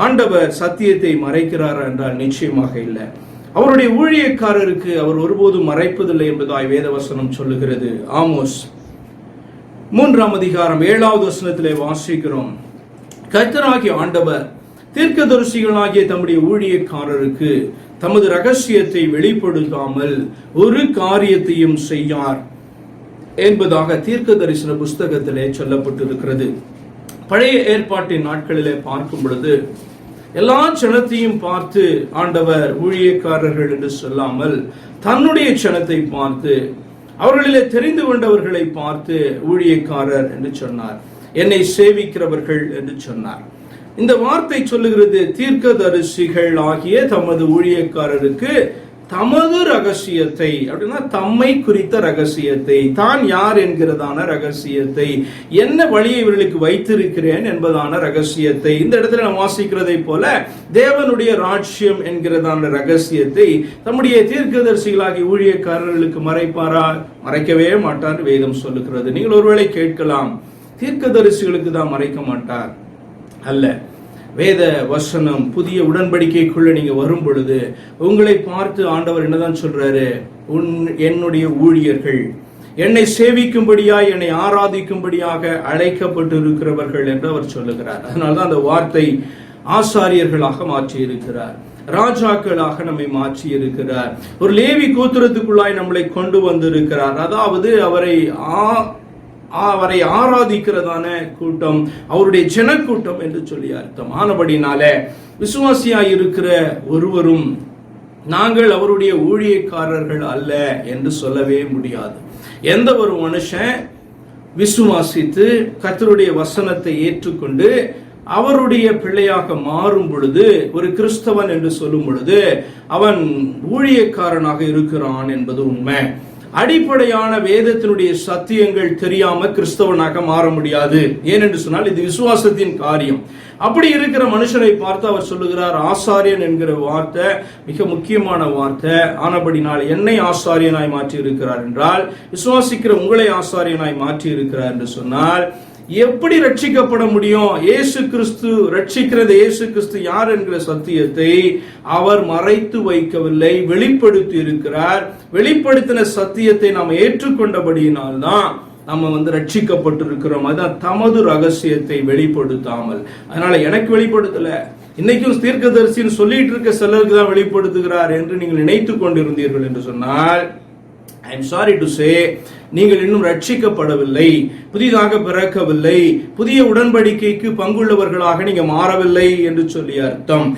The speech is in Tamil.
ஆண்டவர் சத்தியத்தை மறைக்கிறார் என்றால் நிச்சயமாக இல்லை. அவருடைய ஊழியக்காரருக்கு அவர் ஒருபோதும் மறைப்பதில்லை என்பதாய் வேதவசனம் சொல்லுகிறது. ஆமோஸ் மூன்றாம் அதிகாரம் ஏழாவது வசனத்திலே வாசிக்கிறோம். கர்த்தராகிய ஆண்டவர் தீர்க்கதரிசிகளாகிய தம்முடைய ஊழியக்காரருக்கு தமது ரகசியத்தை வெளிப்படுத்தாமல் ஒரு காரியத்தையும் செய்யார் என்பதாக தீர்க்க தரிசன புஸ்தகத்திலே சொல்லப்பட்டிருக்கிறது. பழைய ஏற்பாட்டின் நாட்களிலே பார்க்கும் பொழுது எல்லா ஜனத்தையும் பார்த்து ஆண்டவர் ஊழியக்காரர்கள் என்று சொல்லாமல் தன்னுடைய ஜனத்தை பார்த்து அவர்களிலே தெரிந்து கொண்டவர்களை பார்த்து ஊழியக்காரர் என்று சொன்னார். என்னை சேவிக்கிறவர்கள் என்று சொன்னார். இந்த வார்த்தை சொல்லுகிறது தீர்க்கதரிசிகள் ஆகிய தமது ஊழியக்காரருக்கு தமது ரகசியத்தை அப்படின்னா தம்மை குறித்த ரகசியத்தை தான் யார் என்கிறதான ரகசியத்தை என்ன வழியை இவர்களுக்கு வைத்திருக்கிறேன் என்பதான ரகசியத்தை இந்த இடத்துல நாம் வாசிக்கிறதை போல தேவனுடைய ராஜ்யம் என்கிறதான ரகசியத்தை தம்முடைய தீர்க்கதரிசிகளாகி ஊழியக்காரர்களுக்கு மறைப்பாரா? மறைக்கவே மாட்டார் வேதம் சொல்லுகிறது. நீங்கள் ஒருவேளை கேட்கலாம் தீர்க்கதரிசிகளுக்கு தான் மறைக்க மாட்டார் அல்ல. வேத வசனம் புதிய உடன்படிக்கைக்குள்ள நீங்க வரும் பொழுது உங்களை பார்த்து ஆண்டவர் என்னதான் சொல்றாரு? உன் என்னுடைய ஊழியர்கள் என்னை சேவிக்கும்படியாய் என்னை ஆராதிக்கும்படியாக அழைக்கப்பட்டு இருக்கிறவர்கள் என்று அவர் சொல்லுகிறார். அதனால்தான் அந்த வார்த்தை ஆசாரியர்களாக மாற்றி இருக்கிறார் ராஜாக்களாக நம்மை மாற்றி இருக்கிறார் ஒரு லேவி கோத்திரத்துக்குள்ளாய் நம்மளை கொண்டு வந்திருக்கிறார். அதாவது அவரை ஆ அவரை ஆராதிக்கிறதான கூட்டம் அவருடைய ஜனக்கூட்டம் என்று சொல்லி அர்த்தம். ஆனபடினால விசுவாசியாய் இருக்கிற ஒருவரும் நாங்கள் அவருடைய ஊழியக்காரர்கள் அல்ல என்று சொல்லவே முடியாது. எந்த ஒரு மனுஷன் விசுவாசித்து கர்த்தருடைய வசனத்தை ஏற்றுக்கொண்டு அவருடைய பிள்ளையாக மாறும் பொழுது ஒரு கிறிஸ்தவன் என்று சொல்லும் பொழுது அவன் ஊழியக்காரனாக இருக்கிறான் என்பது உண்மை. அடிப்படையான வேதத்தினுடைய சத்தியங்கள் தெரியாம கிறிஸ்தவனாக மாற முடியாது. ஏனென்று சொன்னால் இது விசுவாசத்தின் காரியம். அப்படி இருக்கிற மனுஷனை பார்த்து அவர் சொல்லுகிறார் ஆசாரியன் என்கிற வார்த்தை மிக முக்கியமான வார்த்தை. ஆனபடினால் என்னை ஆசாரியனாய் மாற்றி இருக்கிறார் என்றால் விசுவாசிக்கிற உங்களை ஆசாரியனாய் மாற்றி இருக்கிறார் என்று சொன்னால் எப்படி ரட்சிக்கப்பட முடியும்? இயேசு கிறிஸ்து ரட்சிக்கிறது இயேசு கிறிஸ்து யார் என்கிற சத்தியத்தை அவர் மறைத்து வைக்கவில்லை வெளிப்படுத்தி இருக்கிறார். வெளிப்படுத்தின சத்தியத்தை நாம் ஏற்றுக்கொண்டபடியினால்தான் நம்ம வந்து ரட்சிக்கப்பட்டிருக்கிறோம். அதுதான் தமது ரகசியத்தை வெளிப்படுத்தாமல். அதனால எனக்கு வெளிப்படுத்தல. இன்னைக்கும் தீர்க்கதரிசின்னு சொல்லிட்டு இருக்க சிலருக்கு தான் வெளிப்படுத்துகிறார் என்று நீங்கள் நினைத்து கொண்டிருந்தீர்கள் என்று சொன்னால் I am sorry to say நீங்கள் இன்னும் ரட்சிக்கப்படவில்லை புதிதாக பிறக்கவில்லை புதிய உடன்படிக்கைக்கு பங்குள்ளவர்களாக நீங்க மாறவில்லை என்று சொல்லி அர்த்தம்.